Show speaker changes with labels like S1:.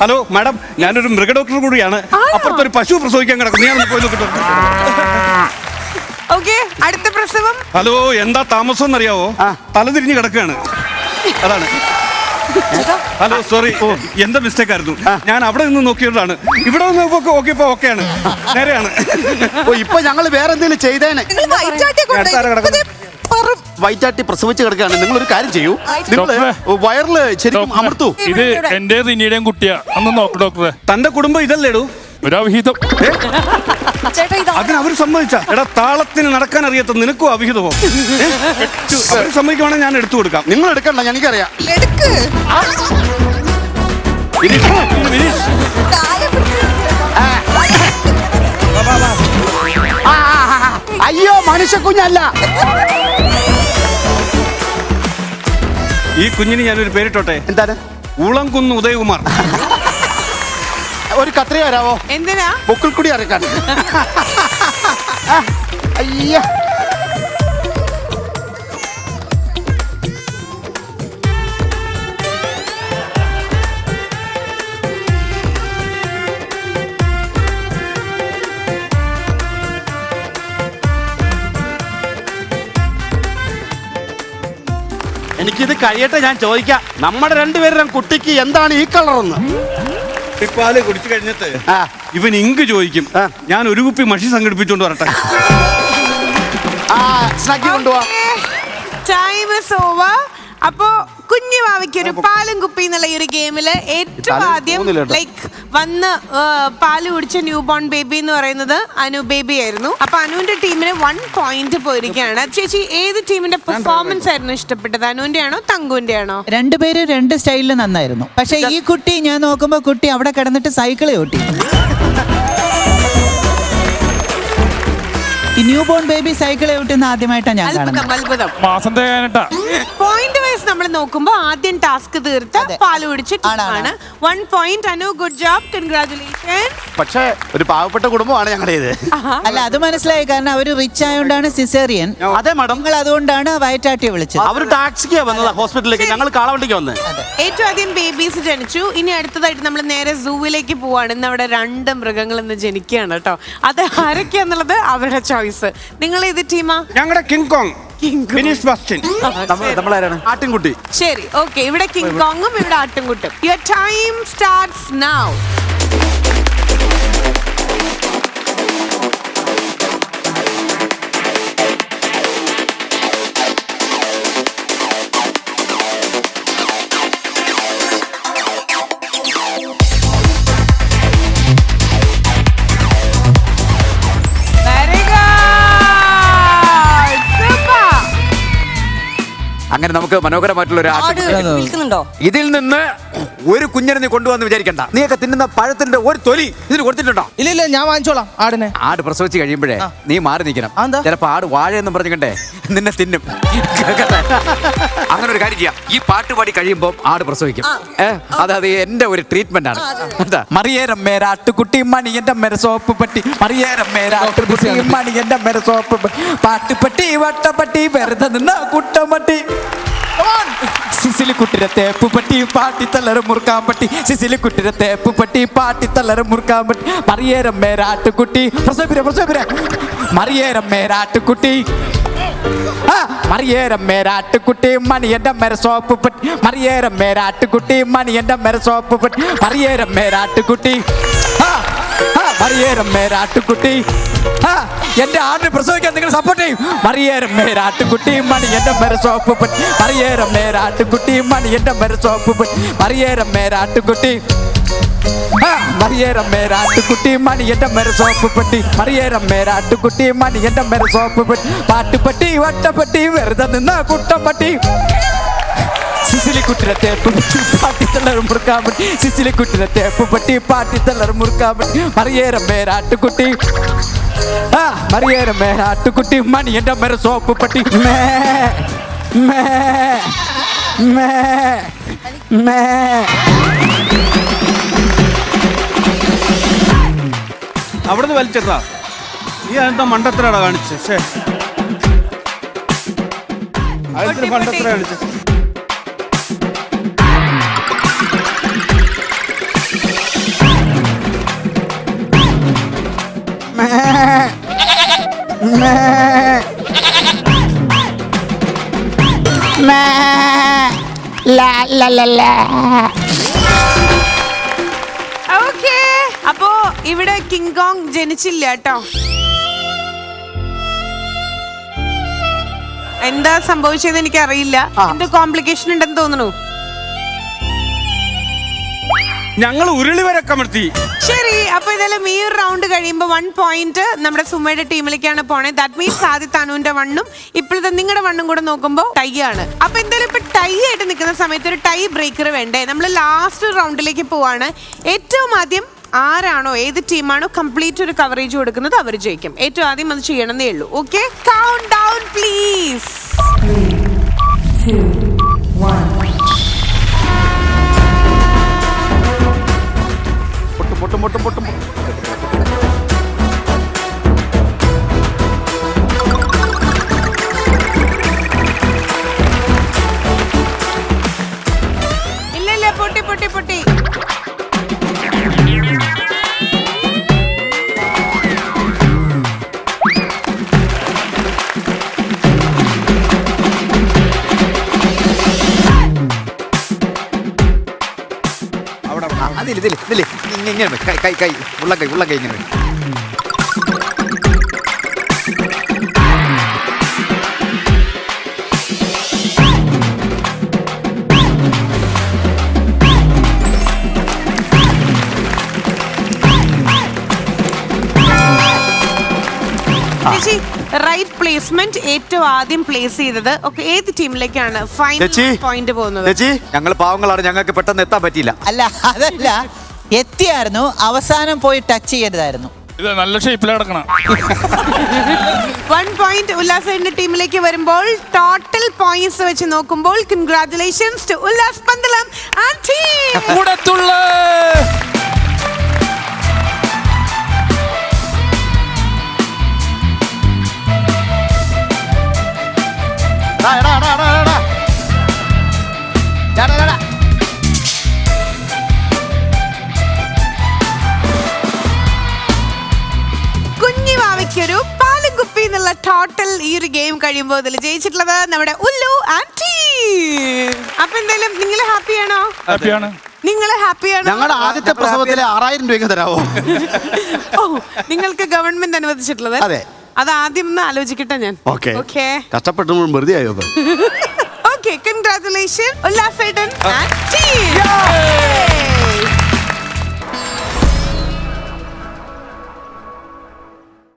S1: Hello madam ഞാനൊരു മൃഗ doctor കൂടിയാണ്. അപ്പുറത്തൊരു പശു പ്രസവിക്കാൻ കിടക്കുന്നു. ഞാൻ ഒന്ന് പോയി നോക്കട്ടെ
S2: ഓക്കെ അടുത്ത പ്രസവം.
S1: ഹലോ എന്താ താമസം എന്നറിയാവോ? തലതിരിഞ്ഞ് കിടക്കുകയാണ്. അതാണ്. ഹലോ സോറി എന്താ മിസ്റ്റേക്ക് ആയിരുന്നു? ഞാൻ അവിടെ നിന്ന് നോക്കിയതാണ്. ഇവിടെ നിന്ന് നോക്കിയപ്പോ ഓക്കെയാണ്. നേരെയാണ്.
S3: ഓ ഇപ്പൊ ഞങ്ങൾ വേറെ എന്തെങ്കിലും ചെയ്തേനെ. വൈറ്റാട്ടി പ്രസവിച്ച് കിടക്കുകയാണ്. നിങ്ങൾ ഒരു കാര്യം ചെയ്യൂ. നിങ്ങൾ വയറിൽ ശരിക്കും അമർത്തു.
S4: ഇത് എന്റെ റിനിയുടെയും കുട്ടിയാ. ഒന്ന് നോക്ക് ഡോക്ടറെ.
S1: തന്റെ കുടുംബം ഇതല്ലേടൂ.
S4: ഒരു അവിഹിതം
S2: ചേട്ടാ ഇത്.
S1: അതിന് അവർ സമ്മതിച്ച. എടാ താളത്തിന് നടക്കാൻ അറിയാത്ത നിനക്കും അവിഹിതമോ? അവർ സമ്മതിക്കുവാണെങ്കിൽ ഞാൻ എടുത്തു കൊടുക്കാം.
S3: നിങ്ങൾ എടുക്കണ്ട എനിക്കറിയാം. അയ്യോ മനുഷ്യ കുഞ്ഞല്ല
S1: ഈ കുഞ്ഞിന് ഞാനൊരു പേരിട്ടോട്ടെ?
S3: എന്താണ്?
S1: ഉളംകുന്ന് ഉദയകുമാർ.
S3: ഒരു കത്രിക വരാവോ?
S2: എന്തിനാ?
S3: പൊക്കിൾക്കുടി കൂടി അറക്കാൻ ആ, അയ്യ. എനിക്കിത് കഴിയട്ടെ ഞാൻ ചോദിക്കാം. നമ്മുടെ രണ്ടുപേരും കുട്ടിക്ക് എന്താണ് ഈ കളറെന്ന്?
S1: പാൽ കുടിച്ചു കഴിഞ്ഞിട്ട്
S3: ആ.
S1: ഇവൻ ഇങ്ക് ചോദിക്കും.
S3: ആ.
S1: ഞാൻ ഒരു കുപ്പി മഷി സംഘടിപ്പിച്ചോണ്ട് വരട്ടെ.
S3: ആ സ്നാക്കി കൊണ്ടുപോവാ
S2: ടൈം ഇസ് ഓവർ അപ്പോ കുഞ്ഞു വാവയ്ക്ക് ഒരു പാലും കുപ്പി എന്നുള്ള ഈ ഒരു ഗെയിമിൽ ഏറ്റവും ആദ്യം ലൈക്ക് വന്ന് പാൽ കുടിച്ച ന്യൂ ബോൺ ബേബി എന്ന് പറയുന്നത് അനു ബേബി ആയിരുന്നു. അപ്പൊ അനുവിന്റെ ടീമിന് വൺ പോയിന്റ് പോയിരിക്കുകയാണ്. ചേച്ചി ഏത് ടീമിന്റെ പെർഫോമൻസ് ആയിരുന്നു ഇഷ്ടപ്പെട്ടത്? അനുവിന്റെ ആണോ തങ്കുവിന്റെ ആണോ
S5: രണ്ടുപേരും രണ്ട് സ്റ്റൈലിൽ നന്നായിരുന്നു. പക്ഷെ ഈ കുട്ടി ഞാൻ നോക്കുമ്പോ കുട്ടി അവിടെ കിടന്നിട്ട് സൈക്കിൾ ഓട്ടി. ഈ ന്യൂ ബോൺ ബേബി സൈക്കിൾ ഓട്ടുന്ന ആദ്യമായിട്ടാണ് ഞാൻ കാണുന്നത്.
S2: പോയിന്റ് വൈസ് നമ്മൾ നോക്കുമ്പോൾ ആദ്യം ടാസ്ക് തീർത്ത്. പാൽ കുടിച്ച
S5: ആണ്, ആണ്.
S2: ടീമാണ് one point Anu good job congratulation
S3: പക്ഷേ ഒരു പാവപ്പെട്ട കുടുംബമാണ് ഞങ്ങളുടേത്
S5: അല്ല അത് മനസ്സിലായി. കാരണം അവർ റിച്ച് ആയതുകൊണ്ടാണ് സിസേറിയൻ
S3: അതെ മാഡം
S5: നിങ്ങൾ അതുകൊണ്ടാണ് വയറ്റാട്ടി വിളിച്ചത്.
S3: അവർ ടാക്സിക്കാ വന്നത് ഹോസ്പിറ്റലിലേക്ക് ഞങ്ങൾ കാളവണ്ടിക്ക് വന്നത്
S2: ഏറ്റവും ആദ്യം ബേബീസ് ജനിച്ചു. ഇനി അടുത്തതായിട്ട് നമ്മൾ നേരെ സൂവിലേക്ക് പോവാണ്. ഇന്ന് അവിടെ രണ്ട് മൃഗങ്ങൾ ഇന്ന് ജനിക്കുകയാണ് കേട്ടോ. അത് ആരൊക്കെയാന്നുള്ളത് അവരുടെ ചോയ്സ് നിങ്ങൾ ഏത് ടീമാ
S1: ഞങ്ങളുടെ കിങ് കോങ്. ഫിനിഷ് ബസ്റ്റിൻ
S3: നമ്മളാരാണ്? ആട്ടിൻകുട്ടി.
S2: ശരി ഓക്കെ. ഇവിടെ കിങ് കോങ്ങും ഇവിടെ ആട്ടിൻകുട്ടും. യുവർ ടൈം സ്റ്റാർട്ട്സ് നൗ
S6: അങ്ങനെ നമുക്ക് മനോഹരമായിട്ടുള്ള ഒരു ഇതിൽ നിന്ന് ഒരു കുഞ്ഞിനെ നീ കൊണ്ടുവന്ന് വിചാരിക്കണ്ട. നീയൊക്കെ തിന്നുന്ന പഴത്തിന്റെ ഒരു തൊലി ഇതിന് കൊടുത്തിട്ടുണ്ടോ?
S7: ഇല്ല ഇല്ല ഞാൻ വാങ്ങിച്ചോളാം ആടിനെ.
S6: ആട് പ്രസവിച്ച് കഴിയുമ്പോഴേ നീ മാറി നിൽക്കണം.
S7: അതെന്താ?
S6: ചിലപ്പോ ആട് വാഴ എന്ന് പറഞ്ഞിട്ടേ നിന്നെ തിന്നും. കേക്കട്ടെ? അങ്ങനെ ഒരു കാര്യം ചെയ്യാം. ഈ പാട്ട് പാടി കഴിയുമ്പോൾ ആട് പ്രസവിക്കും. ഏ? അതായത് എന്റെ ഒരു ട്രീറ്റ്മെന്റ് ആണ്. എന്താ? മറിയേരം മേരാട്ടുകുട്ടി മണി എന്റെ മേര സോപ്പ് പട്ടി. മറിയേരം മേരാട്ടുകുട്ടി മണി എന്റെ മേര സോപ്പ് പട്ടി പാട്ടുപട്ടി വട്ടപ്പട്ടി വെറുതെ നിന്ന കുട്ടമട്ടി സിസിലി കുട്ടിയുടെ തേപ്പ് പട്ടി പാട്ടി തല്ലറ മുറുക്കാൻ പട്ടി സിസിലി കുട്ടിരെ തേപ്പ് പട്ടി പാട്ടി തല്ലറ മുറുക്കാൻ പട്ടി മറിയേരം മേരാട്ടുകുട്ടി പ്രസവിര പ്രസവിര മറിയേരം മേരാട്ടുകുട്ടി ആ, മറിയേരം മേരാട്ടുകുട്ടി മണി എന്റെ മേര സോപ്പ് പട്ടി മറിയേരം മേരാട്ടുകുട്ടി മണി എന്റെ മേര സോപ്പ് പട്ടി മറിയേരം മേരാട്ടുകുട്ടി ആ, എന്റെ ആടിനെ പ്രസവിക്കാൻ നിങ്ങൾ സപ്പോർട്ട് ചെയ്യും. മറിയേരം മേരാട്ടുകുട്ടി മണി എന്റെ മേര സോപ്പ് പട്ടി മറിയേരം മേരാട്ടുകുട്ടി മണി എന്റെ മേര സോപ്പ് പട്ടി മറിയേരം മേരാട്ടുകുട്ടി ആ, മറിയേരം മേരാട്ടുകുട്ടി മണി എന്റെ മേര സോപ്പ് പെട്ടി മറിയേരം മേരാട്ടുകുട്ടി മണി എന്റെ മേര സോപ്പ് പെട്ടി പാട്ടുപെട്ടി വട്ടപ്പെട്ടി വെറുതെ നിന്ന കുട്ടപ്പെട്ടി. സിസിലി കുട്ടിനെ തേപ്പ് പറ്റി പാട്ടി മുറുക്കാൻ പറ്റി സിസിലി കുട്ടിനെ തേപ്പ് പറ്റി പാട്ടി തള്ളർ മുറുക്കാൻ പറ്റി മറിയേരം മേരാട്ടുകുട്ടി ആ മറിയേരം മേരാട്ടുകുട്ടി മണി എന്റെ മേര സോപ്പ് പട്ടി മേ മേ മേ മേ
S1: അവിടുന്ന് വലിച്ചെത്താ നീ എന്താ മണ്ടത്തരാടാ കാണിച്ച് ശേ അതിന് മണ്ടത്തര കാണിച്ച്
S2: ഓക്കേ. അപ്പോ ഇവിടെ കിങ് കോങ് ജനിച്ചില്ല കേട്ടോ. എന്താ സംഭവിച്ചതെന്ന് എനിക്ക് അറിയില്ല എന്തോ കോംപ്ലിക്കേഷൻ ഉണ്ടെന്ന് തോന്നുന്നു.
S1: ഞങ്ങൾ ഉരുളി വരെ കമഴ്ത്തി.
S2: ശരി ഇതെല്ലാം ഈ ഒരു റൗണ്ട് കഴിയുമ്പോൾ വൺ പോയിന്റ് നമ്മുടെ സുമയുടെ ടീമിലേക്കാണ് പോണേ. ദാറ്റ് മീൻസ് ആദ്യത്തെ അനുവിന്റെ വണ്ണും ഇപ്പോഴത്തെ നിങ്ങളുടെ വണ്ണും കൂടെ നോക്കുമ്പോൾ ടൈ ആണ്. അപ്പൊ എന്തായാലും ഇപ്പൊ ടൈ ആയിട്ട് നിൽക്കുന്ന സമയത്ത് ഒരു ടൈ ബ്രേക്കർ വേണ്ടേ? നമ്മൾ ലാസ്റ്റ് റൗണ്ടിലേക്ക് പോവാണ്. ഏറ്റവും ആദ്യം ആരാണോ ഏത് ടീമാണോ കംപ്ലീറ്റ് ഒരു കവറേജ് കൊടുക്കുന്നത് അവർ ജയിക്കും. ഏറ്റവും ആദ്യം അത് ചെയ്യണമെന്നേ ഉള്ളൂ. ഓക്കെ കൗണ്ട് ഡൗൺ പ്ലീസ്
S3: പൊട്ടും പൊട്ടും പൊട്ടും പൊട്ടും പൊട്ടും.
S2: ഇതില്ലേ പൊട്ടി
S6: ഇങ്ങനെ വെക്ക്. കൈ കൈ കൈ. ഉള്ള കൈ ഉള്ള കൈ ഇങ്ങനെ
S2: ചേച്ചി റൈറ്റ് പ്ലേസ്മെന്റ് ഏറ്റവും ആദ്യം പ്ലേസ് ചെയ്തത് ഒക്കെ ഏത് ടീമിലേക്കാണ് ഫൈനൽ
S3: ചേച്ചി.
S2: പോയിന്റ് പോകുന്നത്?
S3: ചേച്ചി.
S6: ഞങ്ങൾ പാവങ്ങളാണ്. ഞങ്ങൾക്ക് പെട്ടെന്ന് എത്താൻ പറ്റിയില്ല.
S5: അല്ല അതല്ല. എത്തിയായിരുന്നു. അവസാനം പോയി ടച്ച് ചെയ്യരുതായിരുന്നു
S4: ഇത് നല്ല ഷേപ്പിൽ കിടക്കണം.
S2: വൺ പോയിന്റ് ഉല്ലാസന്റെ ടീമിലേക്ക് വരുമ്പോൾ ടോട്ടൽ പോയിന്റ്സ് വെച്ച് നോക്കുമ്പോൾ congratulations to Ullas Pandalam and team
S4: കൂടത്തുള്ള
S2: കുഞ്ഞിവാവയ്ക്കൊരു പാലും കുപ്പി എന്നുള്ള ടോട്ടൽ ഈ ഒരു ഗെയിം കഴിയുമ്പോൾ ഇതിൽ ജയിച്ചിട്ടുള്ളത് നമ്മുടെ ഉല്ലു ആന്റി അപ്പൊ എന്തായാലും നിങ്ങൾ ഹാപ്പിയാണോ
S4: ഹാപ്പിയാണ്
S2: നിങ്ങൾ ഹാപ്പിയാണ്
S3: ഞങ്ങളുടെ ആദ്യത്തെ പ്രസവത്തിലെ ആറായിരം രൂപ തരാമോ
S2: ഓ നിങ്ങൾക്ക് ഗവൺമെന്റ് അനുവദിച്ചിട്ടുള്ളത്?
S3: അതെ.
S2: അത് ആദ്യം ഒന്ന് ആലോചിക്കട്ടെ ഞാൻ.
S3: ഓക്കെ.
S2: ഓക്കെ.
S3: കഷ്ടപ്പെട്ടു വെറുതെ ആയോ?
S2: ഓക്കെ കൺഗ്രാറ്റുലേഷൻ ഉല്ലാസേട്ടൻ ആൻഡ് ടീം